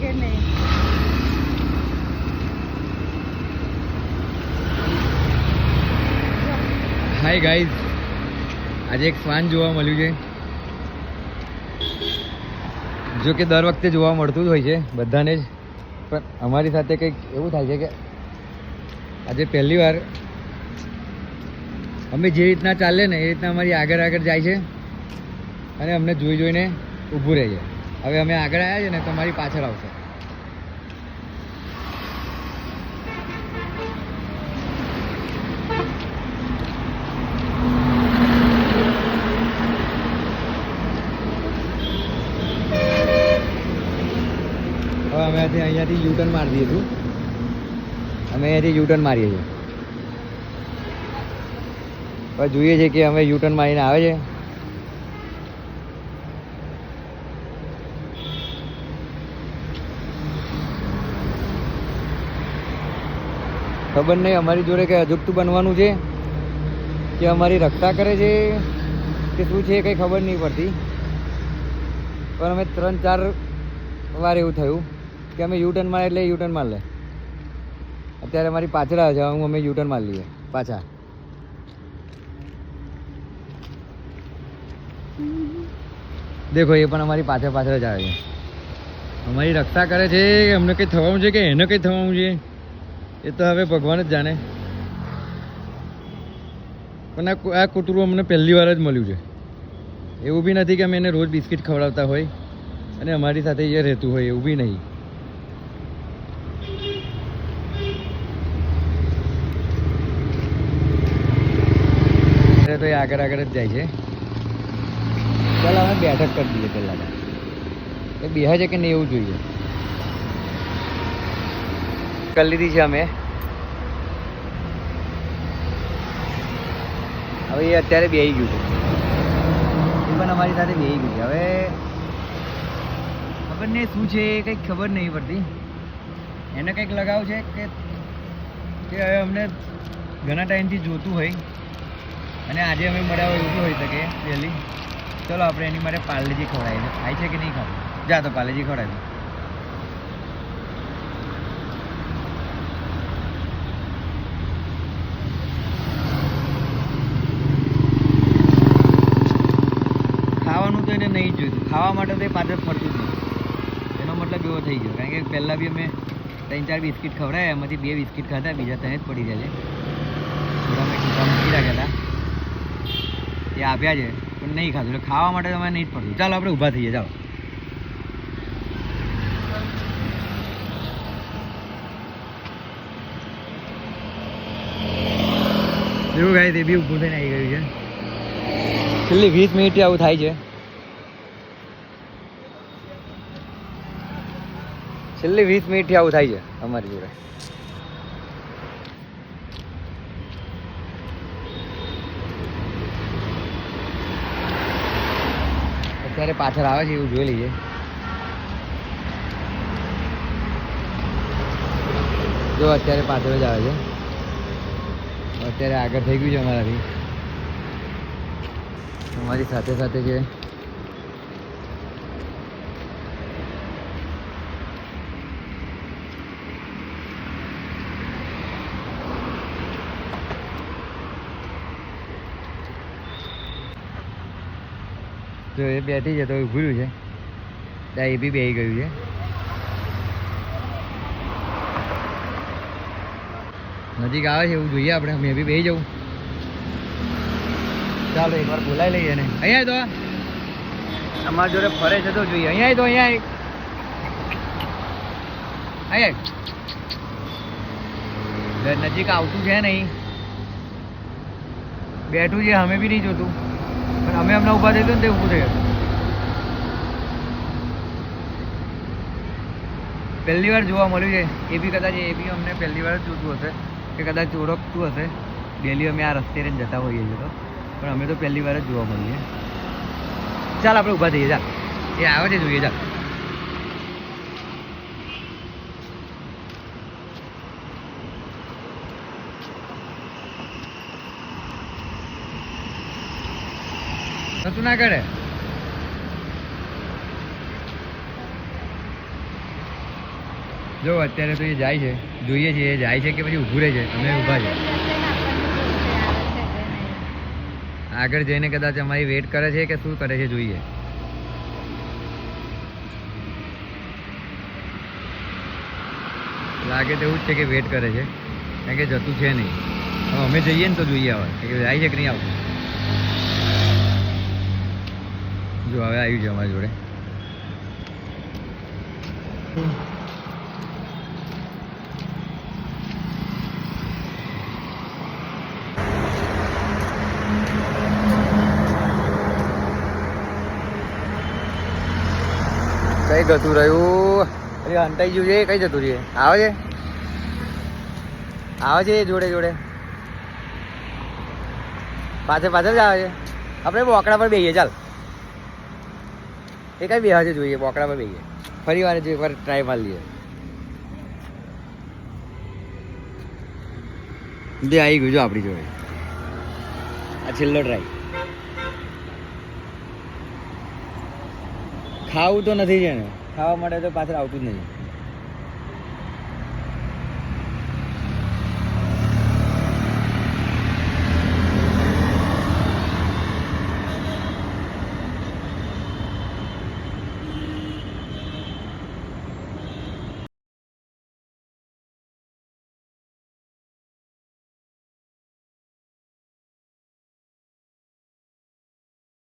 કે નહીં. Hi guys આજે એક શ્વાન જોવા મળ્યું છે. જો કે દર વખતે જોવા મળતું જ હોય છે બધાને જ. પણ અમારી સાથે કંઈક એવું થાય છે કે આજે પહેલી વાર અમે જે રીતના ચાલે ને એ રીતના અમારી આગળ આગળ જાય છે. અને અમને જોઈ જોઈને ઊભું રહે છે. હવે અમે આગળ આવ્યા છે ને તો મારી પાછળ આવશે. હવે અમે અહીંયાથી યુટર્ન મારી દઈએ છું અમે અહીંયાથી યુટર્ન મારીએ છીએ. હવે જોઈએ છે કે અમે યુટર્ન મારીને આવે છે. ખબર નહીં, અમારી જોડે કંઈ અજુગતું બનવાનું છે? કે અમારી રક્ષા કરે છે? કે શું છે? એ કંઈ ખબર નહીં પડતી. પણ અમે ત્રણ ચાર વાર એવું થયું કે અમે યુટર્ન મારે એટલે યુટર્ન માર લે. અત્યારે અમારી પાછળ જવાનું અમે યુટર્ન માર લઈએ, પાછા. દેખો, એ પણ અમારી પાછળ પાછળ જ આવે છે. અમારી રક્ષા કરે છે અમને કંઈ થવાનું છે કે એને કંઈ થવાનું છે? એ તો હવે ભગવાન જ જાણે. પણ આ કૂતરું અમને પહેલી વાર જ મળ્યું છે. એવું બી નથી કે અમે એને રોજ બિસ્કિટ ખવડાવતા હોય અને અમારી સાથે એ રહેતું હોય, એવું બી નહીં. તો એ આગળ આગળ જ જાય છે. ચાલ અમે બેઠક કરી દઈએ પહેલાં એ છે કે નહીં એવું જોઈએ. કરી લીધી છે અમે. હવે એ અત્યારે બેહી ગયું છે. એ પણ અમારી સાથે બેહી ગયું છે. હવે ખબર નહીં શું છે એ કંઈક ખબર નહીં પડતી. એને કંઈક લગાવ છે કે કે હવે અમને ઘણા ટાઈમથી જોતું હોય. અને આજે અમે મળ્યા હોય એવું હોઈ શકે પહેલી. ચલો આપણે એની માટે પાર્લેજી ખવડાવીએ. ખાય છે કે નહીં ખાવું જા તો પાર્લેજી ખવડાવી ખાવાનું તો એને નહીં જ જોઈતું ખાવા માટે પડતું નથી. એનો મતલબ એવો થઈ ગયો. કારણ કે પહેલાં બી અમે ત્રણ ચાર બિસ્કિટ ખવડાવ્યા એમાંથી બે બિસ્કિટ ખાધા, બીજા ત્રણ જ પડી રહ્યા છે થોડા મેં ટૂંકા મૂકી રાખ્યા હતા. એ આપ્યા છે, પણ નહીં ખાધું. એટલે ખાવા માટે તમારે નહીં જ પડતું. ચાલો, આપણે ઊભા થઈએ, ચાલો. એવું ગાય તે બી ઊભું થઈને આવી ગયું છે. છેલ્લી વીસ મિનિટથી આવું થાય છે. છેલ્લી વીસ મિનિટથી આવું થાય છે અમારી જોડે. અત્યારે પાછળ આવે છે એવું જોઈ લઈએ. જો અત્યારે પાછળ જ આવે છે. અત્યારે આગળ થઈ ગયું છે અમારાથી. અમારી સાથે સાથે છે તો એ બેઠી છે તો એ રહ્યું છે. ત્યાં એ બી બેસી ગયું છે. નજીક આવે છે એવું જોઈએ આપણે મેં બી બેસી જવું. ચાલો એકવાર બોલાવી લઈએ ને અહીંયા તો અમારા જોડે ફરે તો જોઈએ. અહીંયા તો, અહીંયા અહીંયા નજીક આવતું છે નહીં. બેઠું છે, અમે બી નહીં જોતું. પણ અમે હમણાં ઊભા થયું ને તે ઊભું થઈ પહેલી વાર જોવા મળ્યું છે. એ બી કદાચ, એ બી અમને પહેલી વાર જોતું હશે કે કદાચ ઓળખતું હશે. ડેલી અમે આ રસ્તે જ જતા હોઈએ છીએ તો. પણ અમે તો પહેલી વાર જ જોવા મળીએ. ચાલ, આપણે ઊભા થઈએ, ચાલ. એ આવે છે, જોઈએ, ચાલ. કશું ના કરે જો, અત્યારે તો એ જાય છે. જોઈએ છીએ એ જાય છે કે પછી ઊભું રહે છે. અમે ઊભા છે. આગળ જઈને કદાચ અમારી વેટ કરે છે કે શું કરે છે જોઈએ. લાગે તો એવું જ છે કે વેટ કરે છે. કારણ કે જતું છે નહીં. અમે જઈએ ને તો જોઈએ આવે કે જાય છે કે નહીં આવતું? જો હવે આવ્યું છે અમારી જોડે. કઈ ગતું રહ્યું? અરે હંતાઈ ગયું છે, કઈ જતું રહીએ આવે છે? આવે છે જોડે જોડે. પાછળ પાછળ જ આવે છે. આપણે બોકડા પર બેહીએ, ચાલ. એ કઈ બે છે જોઈએ? બોકડા પર ફરી વાર જો એકવાર ટ્રાય માર લઈએ. જે આવી ગયું જો આપણી જોડે. આ છેલ્લો ટ્રાય ખાવું તો નથી છે ખાવા માટે તો પાછળ આવતું જ નહીં.